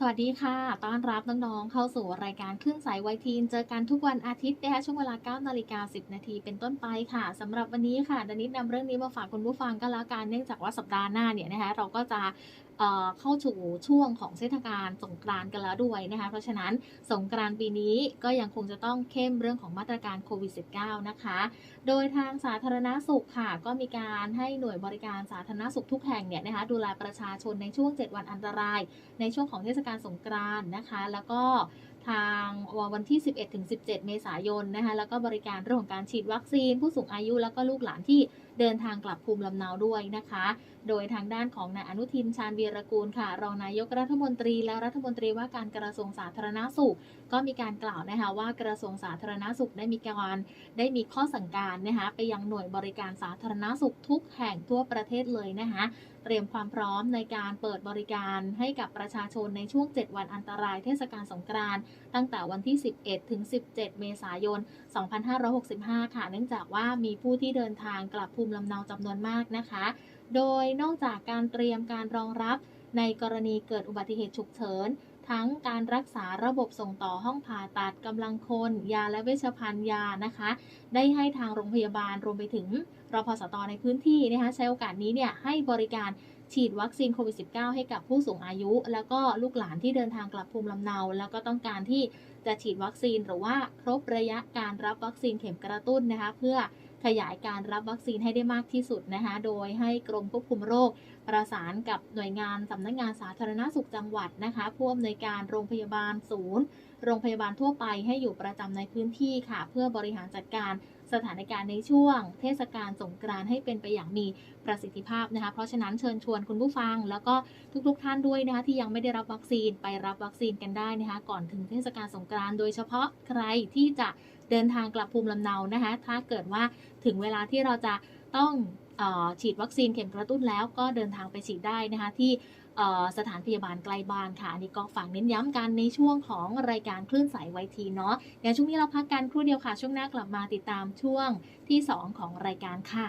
สวัสดีค่ะ ต้อนรับน้องๆ เข้าสู่รายการขึ้นสายวัยทีน เจอกันทุกวันอาทิตย์นะคะช่วงเวลา9นาฬิกา10 นาทีเป็นต้นไปค่ะสำหรับวันนี้ค่ะดานิดนำเรื่องนี้มาฝากคุณผู้ฟังก็แล้วกัน เนื่องจากว่าสัปดาห์หน้าเนี่ยนะคะเราก็จะ เข้าสู่ช่วงของเทศกาลสงกรานต์กันแล้วด้วยนะคะเพราะฉะนั้นสงกรานต์ปีนี้ก็ยังคงจะต้องเข้มเรื่องของมาตรการโควิด -19 นะคะ โดยทางสาธารณสุขค่ะ ก็มีการให้หน่วยบริการสาธารณสุขทุกแห่งเนี่ยนะคะดูแลประชาชนในช่วง 7 วันอันตราย ในช่วงของเทศกาลสงกรานต์นะคะ แล้วก็ทางวันที่ 11ถึง17 เมษายนนะคะแล้วก็บริการเรื่องของการฉีดวัคซีน ผู้สูงอายุแล้วก็ลูกหลานที่ เดินทางกลับภูมิลำเนาด้วยนะคะ โดยทางด้านของนายอนุทินชาญวีรกูลค่ะ รองนายกรัฐมนตรีและรัฐมนตรีว่าการกระทรวงสาธารณสุข ก็มีการกล่าวนะคะว่ากระทรวงสาธารณสุขได้มีการได้มีข้อสั่งการนะคะไปยังหน่วยบริการสาธารณสุขทุกแห่งทั่วประเทศเลยนะคะเตรียมความพร้อมในการเปิดบริการให้กับประชาชนในช่วง 7 วันอันตรายเทศกาลสงกรานต์ตั้งแต่วันที่ 11 ถึง 17 เมษายน 2565 ค่ะ เนื่องจากว่ามีผู้ที่เดินทางกลับภูมิลำเนาจำนวนมากนะคะ โดยนอกจากการเตรียมการรองรับในกรณีเกิดอุบัติเหตุฉุกเฉิน ทั้งการรักษาระบบส่งต่อห้องผ่าตัดกำลังคน ยาและเวชภัณฑ์ยานะคะ ได้ให้ทางโรงพยาบาลรวมไปถึงรพสตในพื้นที่นะคะใช้โอกาสนี้เนี่ยให้บริการฉีดวัคซีนโควิด -19 ให้กับผู้สูงอายุ แล้วก็ลูกหลานที่เดินทางกลับภูมิลำเนา แล้วก็ต้องการที่จะฉีดวัคซีนหรือว่าครบระยะการรับวัคซีนเข็มกระตุ้นนะคะ เพื่อ ขยายการรับวัคซีนให้ได้มากที่สุดนะคะ โดยให้กรมควบคุมโรคประสานกับหน่วยงานสำนักงานสาธารณสุขจังหวัดนะคะผู้อำนวยการโรงพยาบาลศูนย์ โรงพยาบาลทั่วไปให้อยู่ประจำในพื้นที่ค่ะ เพื่อบริหารจัดการ สถานการณ์ในช่วง เทศกาลสงกรานต์ให้เป็นไปอย่างมีประสิทธิภาพนะคะ เพราะฉะนั้นเชิญชวนคุณผู้ฟัง แล้วก็ทุกๆทท่านด้วยนะคะที่ยังไม่ได้รับวัคซีนไปรับวัคซีนกันได้นะคะ ก่อนถึงเทศกาลสงกรานต์โดยเฉพาะใครที่จะเดินทางกลับภูมิลำเนานะคะ ถ้าเกิดว่าถึงเวลาที่เราจะต้อง ฉีดวัคซีนเข็มกระตุ้นแล้วก็เดินทางไปฉีดได้นะคะที่สถานพยาบาลใกล้บ้านค่ะอันนี้ก็ฝากเน้นย้ำกันในช่วงของรายการคลื่นสายไวทีเนาะเดี๋ยวช่วงนี้เราพักกันครู่เดียวค่ะ ช่วงหน้ากลับมาติดตามช่วงที่ 2 ของรายการค่ะ